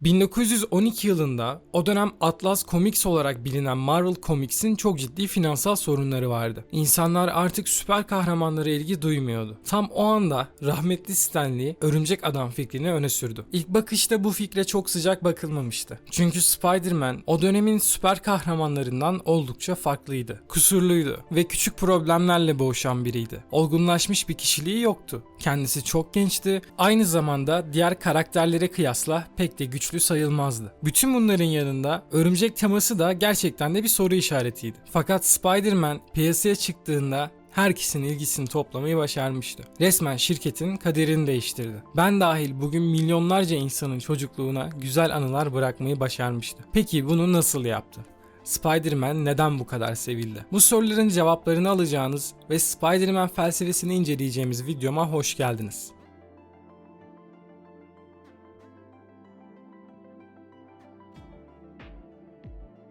1912 yılında o dönem Atlas Comics olarak bilinen Marvel Comics'in çok ciddi finansal sorunları vardı. İnsanlar artık süper kahramanlara ilgi duymuyordu. Tam o anda rahmetli Stanley Örümcek Adam fikrini öne sürdü. İlk bakışta bu fikre çok sıcak bakılmamıştı. Çünkü Spider-Man o dönemin süper kahramanlarından oldukça farklıydı. Kusurluydu ve küçük problemlerle boğuşan biriydi. Olgunlaşmış bir kişiliği yoktu. Kendisi çok gençti. Aynı zamanda diğer karakterlere kıyasla pek de güçlü sayılmazdı. Bütün bunların yanında örümcek teması da gerçekten de bir soru işaretiydi. Fakat Spider-Man piyasaya çıktığında herkesin ilgisini toplamayı başarmıştı. Resmen şirketin kaderini değiştirdi. Ben dahil bugün milyonlarca insanın çocukluğuna güzel anılar bırakmayı başarmıştı. Peki bunu nasıl yaptı? Spider-Man neden bu kadar sevildi? Bu soruların cevaplarını alacağınız ve Spider-Man felsefesini inceleyeceğimiz videoma hoş geldiniz.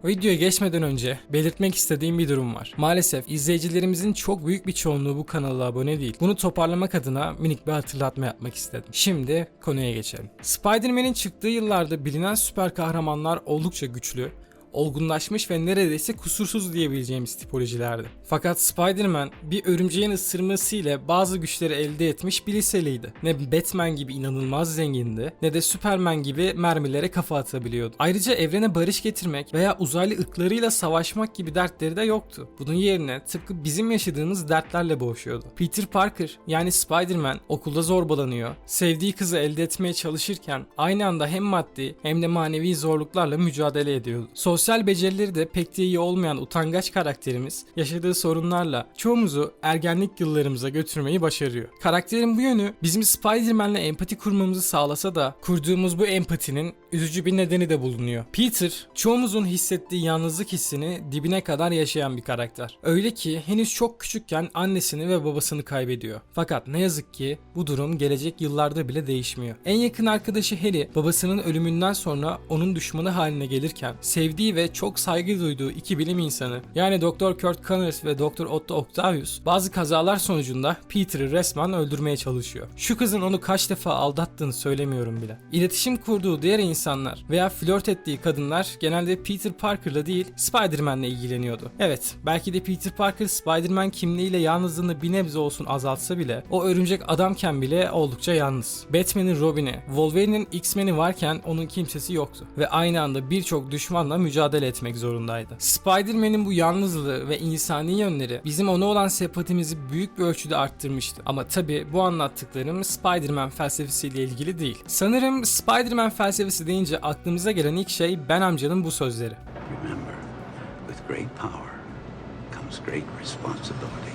Videoya geçmeden önce belirtmek istediğim bir durum var. Maalesef izleyicilerimizin çok büyük bir çoğunluğu bu kanala abone değil. Bunu toparlamak adına minik bir hatırlatma yapmak istedim. Şimdi konuya geçelim. Spider-Man'in çıktığı yıllarda bilinen süper kahramanlar oldukça güçlü, olgunlaşmış ve neredeyse kusursuz diyebileceğimiz tipolojilerdi. Fakat Spider-Man bir örümceğin ısırmasıyla bazı güçleri elde etmiş bir liseliydi. Ne Batman gibi inanılmaz zengindi ne de Superman gibi mermilere kafa atabiliyordu. Ayrıca evrene barış getirmek veya uzaylı ırklarıyla savaşmak gibi dertleri de yoktu. Bunun yerine tıpkı bizim yaşadığımız dertlerle boğuşuyordu. Peter Parker yani Spider-Man okulda zorbalanıyor, sevdiği kızı elde etmeye çalışırken aynı anda hem maddi hem de manevi zorluklarla mücadele ediyordu. Sosyal becerileri de pek de iyi olmayan utangaç karakterimiz yaşadığı sorunlarla çoğumuzu ergenlik yıllarımıza götürmeyi başarıyor. Karakterin bu yönü bizim Spider-Man'le empati kurmamızı sağlasa da kurduğumuz bu empatinin üzücü bir nedeni de bulunuyor. Peter, çoğumuzun hissettiği yalnızlık hissini dibine kadar yaşayan bir karakter. Öyle ki henüz çok küçükken annesini ve babasını kaybediyor. Fakat ne yazık ki bu durum gelecek yıllarda bile değişmiyor. En yakın arkadaşı Harry babasının ölümünden sonra onun düşmanı haline gelirken sevdiği ve çok saygı duyduğu iki bilim insanı yani Dr. Kurt Connors ve Dr. Otto Octavius bazı kazalar sonucunda Peter'ı resmen öldürmeye çalışıyor. Şu kızın onu kaç defa aldattığını söylemiyorum bile. İletişim kurduğu diğer insanlar veya flört ettiği kadınlar genelde Peter Parker'la değil Spider-Man'le ilgileniyordu. Evet belki de Peter Parker Spider-Man kimliğiyle yalnızlığını bir nebze olsun azaltsa bile o örümcek adamken bile oldukça yalnız. Batman'in Robin'i, Wolverine'in X-Men'i varken onun kimsesi yoktu ve aynı anda birçok düşmanla mücadele etmek zorundaydı. Spider-Man'in bu yalnızlığı ve insani yönleri bizim ona olan sempatimizi büyük bir ölçüde arttırmıştı. Ama tabi bu anlattıklarım Spider-Man felsefesiyle ilgili değil. Sanırım Spider-Man felsefesi deyince aklımıza gelen ilk şey Ben amcanın bu sözleri. Remember, with great power comes great responsibility.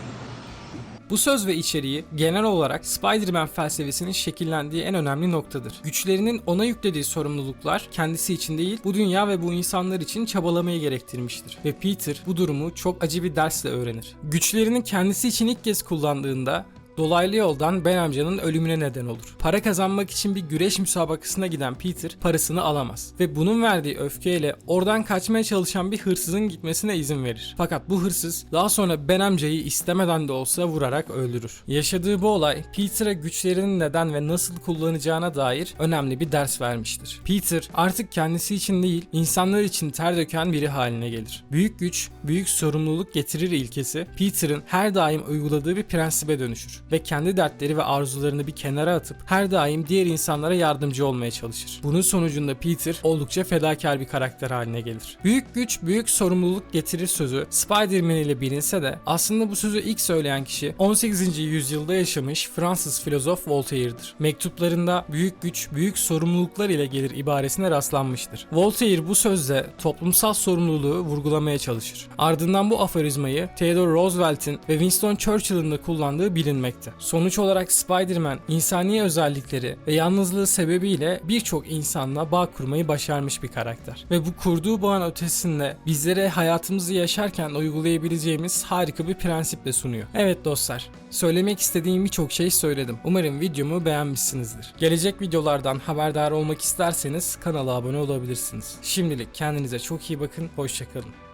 Bu söz ve içeriği genel olarak Spider-Man felsefesinin şekillendiği en önemli noktadır. Güçlerinin ona yüklediği sorumluluklar kendisi için değil, bu dünya ve bu insanlar için çabalamayı gerektirmiştir. Ve Peter bu durumu çok acı bir dersle öğrenir. Güçlerini kendisi için ilk kez kullandığında Dolaylı yoldan Ben amcanın ölümüne neden olur. Para kazanmak için bir güreş müsabakasına giden Peter parasını alamaz ve bunun verdiği öfkeyle oradan kaçmaya çalışan bir hırsızın gitmesine izin verir. Fakat bu hırsız daha sonra Ben amcayı istemeden de olsa vurarak öldürür. Yaşadığı bu olay Peter'a güçlerinin neden ve nasıl kullanacağına dair önemli bir ders vermiştir. Peter artık kendisi için değil insanlar için ter döken biri haline gelir. Büyük güç, büyük sorumluluk getirir ilkesi Peter'ın her daim uyguladığı bir prensibe dönüşür ve kendi dertleri ve arzularını bir kenara atıp her daim diğer insanlara yardımcı olmaya çalışır. Bunun sonucunda Peter oldukça fedakar bir karakter haline gelir. Büyük güç büyük sorumluluk getirir sözü Spider-Man ile bilinse de aslında bu sözü ilk söyleyen kişi 18. yüzyılda yaşamış Fransız filozof Voltaire'dir. Mektuplarında büyük güç büyük sorumluluklar ile gelir ibaresine rastlanmıştır. Voltaire bu sözle toplumsal sorumluluğu vurgulamaya çalışır. Ardından bu aforizmayı Theodore Roosevelt'in ve Winston Churchill'ın da kullandığı bilinmektedir. Sonuç olarak Spider-Man insani özellikleri ve yalnızlığı sebebiyle birçok insanla bağ kurmayı başarmış bir karakter. Ve bu kurduğu bağın ötesinde bizlere hayatımızı yaşarken uygulayabileceğimiz harika bir prensiple sunuyor. Evet dostlar, söylemek istediğim birçok şey söyledim. Umarım videomu beğenmişsinizdir. Gelecek videolardan haberdar olmak isterseniz kanala abone olabilirsiniz. Şimdilik kendinize çok iyi bakın, hoşçakalın.